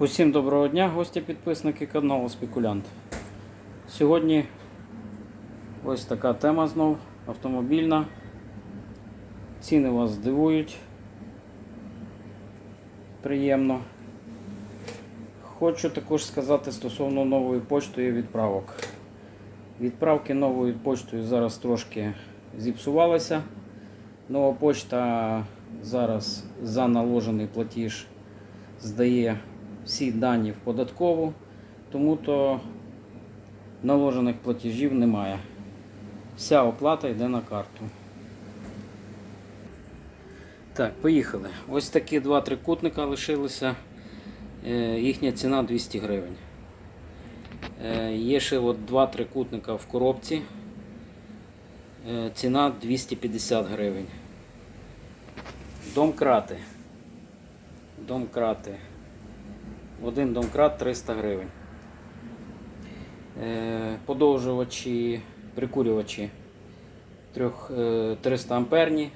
Усім доброго дня, гості підписники каналу Спекулянт. Сьогодні ось така тема знов автомобільна. Ціни вас здивують. Приємно. Хочу також сказати стосовно нової почти і відправок. Відправки новою почтою зараз трошки зіпсувалися. Нова почта зараз за наложений платіж здає всі дані в податкову, тому то наложених платежів немає. Вся оплата йде на карту. Так, поїхали. Ось такі два трикутника лишилися. Е, Їхня ціна 200 гривень. Е, Є ще от два трикутника в коробці. Е, Ціна 250 гривень. Домкрати. Домкрати. Один домкрат 300 гривень. Е, Подовжувачі, прикурювачі е, 300 амперні,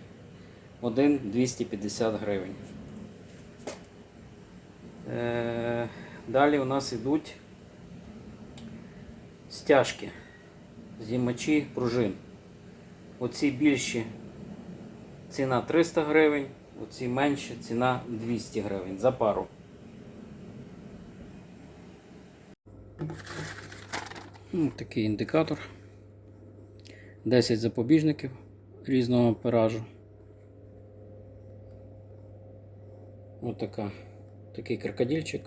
один 250 гривень. Е, Далі у нас йдуть стяжки, знімачі пружин. Оці більші ціна 300 гривень, оці менші ціна 200 гривень за пару. Ну, Такий індикатор. 10 запобіжників різного амперажу. Ось така, такий крокодильчик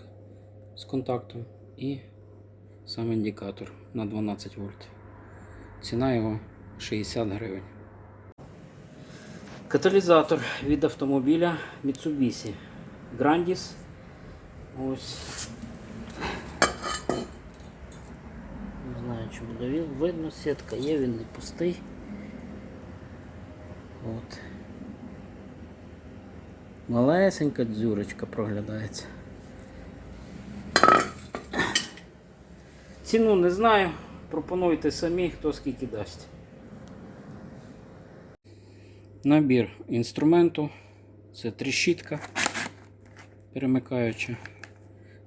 з контактом і сам індикатор на 12 вольт. Ціна його 60 гривень. Каталізатор від автомобіля Mitsubishi Grandis. Ось знаю, чи буде він. Видно, сітка є, він не пустий. От. Малесенька дзюрочка проглядається. Ціну не знаю. Пропонуйте самі, хто скільки дасть. Набір інструменту. Це тріщітка перемикаюча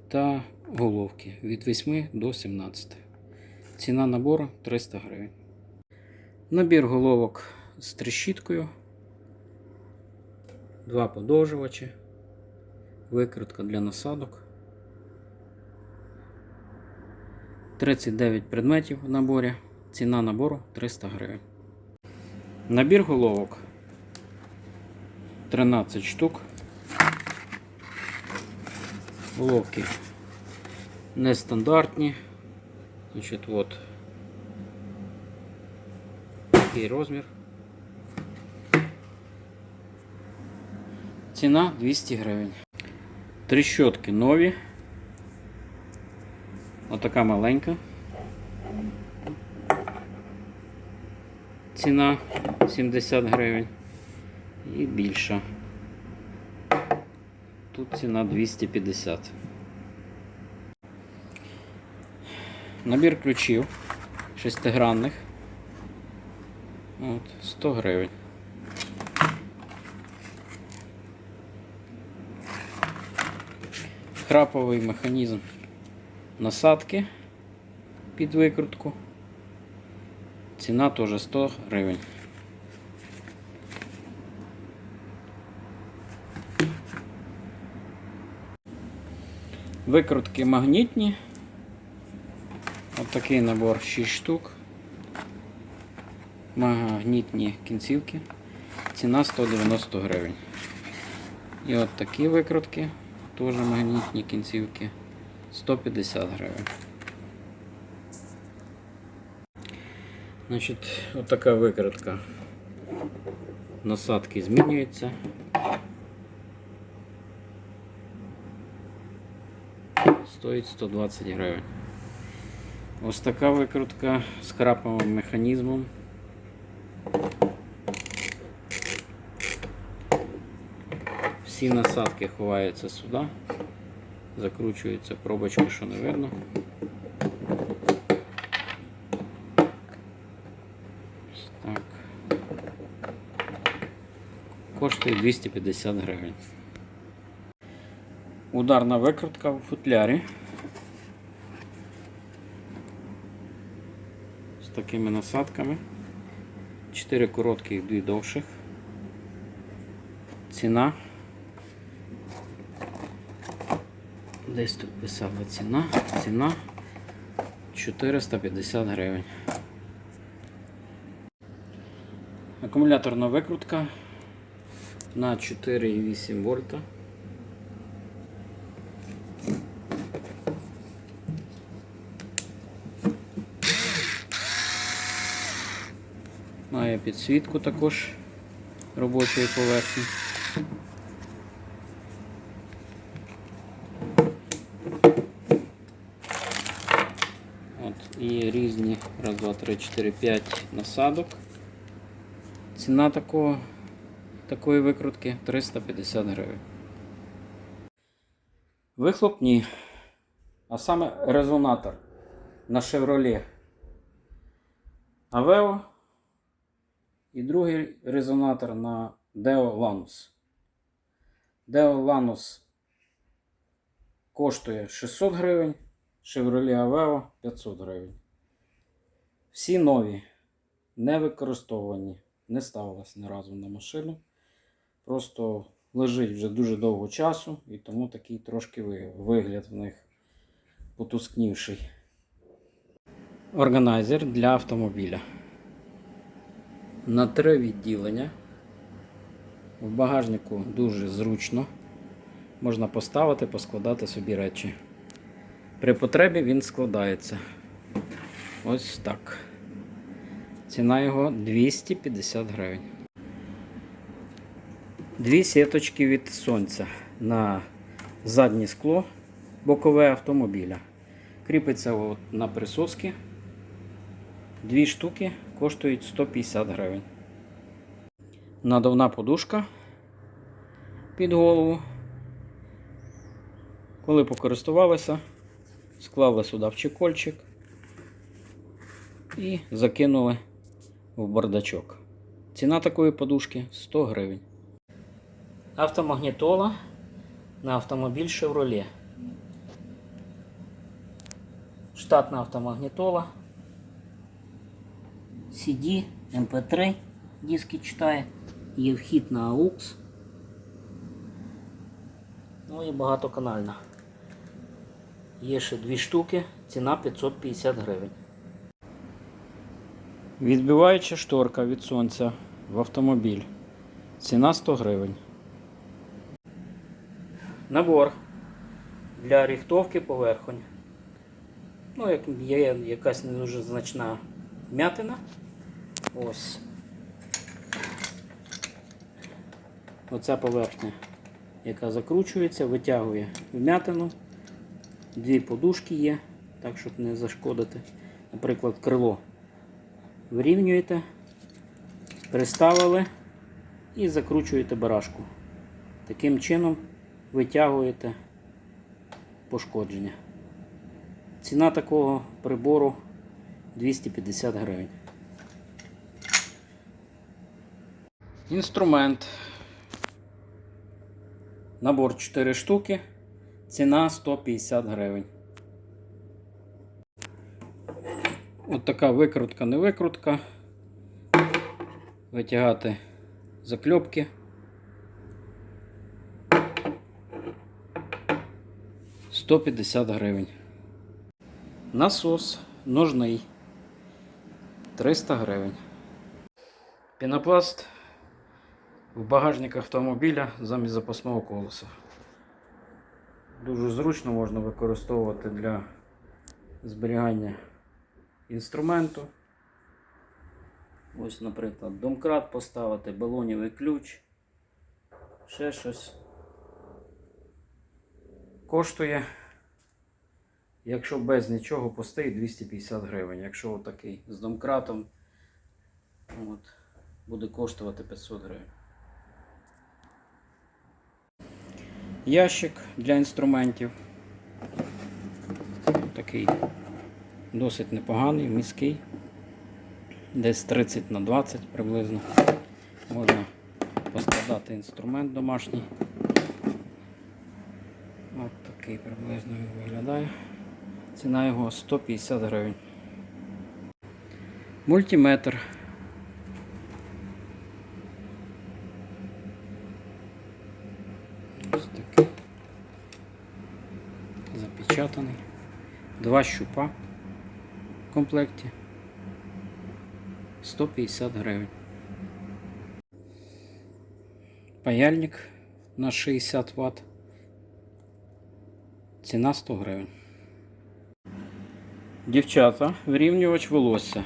та головки від 8 до 17. Ціна набору 300 гривень. Набір головок з трещіткою. Два подовжувачі. Викрутка для насадок. 39 предметів в наборі. Ціна набору 300 гривень. Набір головок 13 штук. Головки нестандартні. Значит, вот такий розмір. Ціна 200 гривень. Трещотки нові. Отака маленька. Ціна 70 гривень. І більша. Тут ціна 250. Набір ключів шестигранних. От, 100 гривень. Храповий механізм насадки під викрутку. Ціна теж 100 гривень. Викрутки магнітні. Ось такий набор 6 штук. Магнітні кінцівки. Ціна 190 гривень. І от такі викрутки, теж магнітні кінцівки. 150 гривень. Значить, от така викрутка. Насадки змінюються. Стоїть 120 гривень. Ось така викрутка з краповим механізмом. Всі насадки ховаються сюди, закручуються пробочки, що не видно. Ось Так. Коштує 250 гривень. Ударна викрутка в футлярі. Такими насадками. Чотири коротких, дві довших. Ціна. Десь тут писала ціна. Ціна 450 гривень. Акумуляторна викрутка на 4,8 вольта. Підсвітку також робочої поверхні. От, і різні раз, два, три, чотири, п'ять насадок. Ціна такого, такої викрутки 350 гривень. Вихлопні, а саме резонатор на Chevrolet Aveo і другий резонатор на Deo Lanus. Deo Lanus коштує 600 гривень, Chevrolet Aveo 500 гривень. Всі нові, не використовувані, не ставилась ні разу на машину. Просто лежить вже дуже довго часу і тому такий трошки вигляд в них потускнівший. Органайзер для автомобіля. На три відділення. В багажнику дуже зручно. Можна поставити, поскладати собі речі. При потребі він складається. Ось так. Ціна його 250 гривень. Дві сіточки від сонця на заднє скло бокове автомобіля. Кріпиться от на присоски. Дві штуки коштують 150 гривень. Надувна подушка під голову. Коли покористувалися, склали сюди в чекольчик і закинули в бардачок. Ціна такої подушки 100 гривень. Автомагнітола на автомобіль Chevrolet. Штатна автомагнітола. CD, MP3 диски читає. Є вхід на AUX. Ну і багатоканальна. Є ще дві штуки, ціна 550 гривень. Відбиваюча шторка від сонця в автомобіль. Ціна 100 гривень. Набор для ріхтовки поверхонь. Ну, як є якась не дуже значна вмятина. Ось. Оця поверхня, яка закручується, витягує вмятину. Дві подушки є, так щоб не зашкодити. Наприклад, крило вирівнюєте, приставили і закручуєте барашку. Таким чином витягуєте пошкодження. Ціна такого прибору 250 гривень. Інструмент. Набор 4 штуки. Ціна 150 гривень. От така викрутка, не викрутка. Витягати закльопки. Сто п'ятдесят гривень. Насос ножний 300 гривень. Пінопласт в багажник автомобіля замість запасного колеса. Дуже зручно можна використовувати для зберігання інструменту. Ось, наприклад, домкрат поставити, балонівий ключ, ще щось. Коштує, якщо без нічого пустий, 250 гривень. Якщо отакий з домкратом, от, буде коштувати 500 гривень. Ящик для інструментів. Такий досить непоганий, міський. Десь 30 на 20 приблизно. Можна поскладати інструмент домашній. От. такий приблизно він виглядає. Ціна його 150 гривень. Мультиметр. Ось такий. Запечатаний. Два щупа в комплекті. 150 гривень. Паяльник на 60 Вт. Ціна 100 гривень. Дівчата, вирівнювач волосся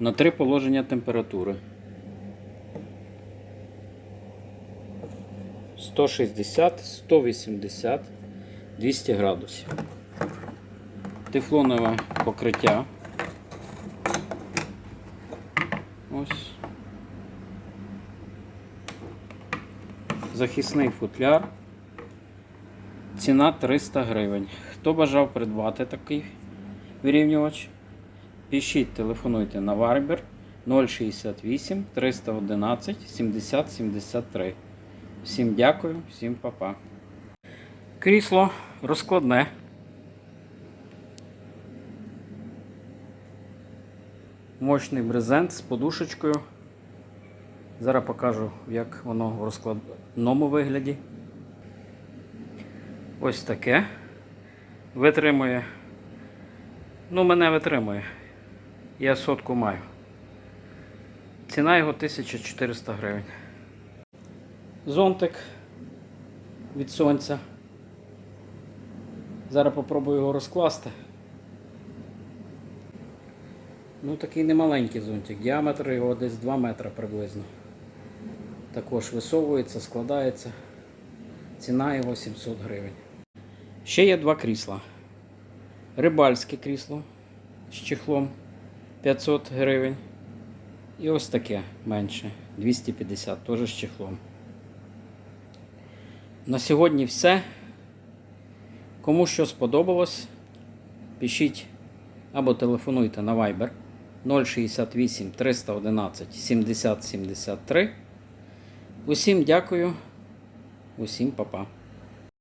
на три положення температури. 160, 180, 200 градусів. Тефлонове покриття. Ось. Захисний футляр. Ціна 300 гривень. Хто бажав придбати такий вирівнювач? Пишіть, телефонуйте на Viber 068 311 70 73. Всім дякую, всім па-па. Крісло розкладне. Мощний брезент з подушечкою. Зараз покажу, як воно в розкладному вигляді. Ось таке. Витримує. Ну, мене витримує. Я сотку маю. Ціна його 1400 гривень. Зонтик від сонця. Зараз попробую його розкласти. Ну, такий немаленький зонтик. Діаметр його десь 2 метри приблизно. Також висовується, складається. Ціна його 700 гривень. Ще є два крісла. Рибальське крісло з чехлом 500 гривень. І ось таке менше 250, теж з чехлом. На сьогодні все. Кому що сподобалось, пишіть або телефонуйте на Viber 068 311 70 73. Усім дякую, усім па-па.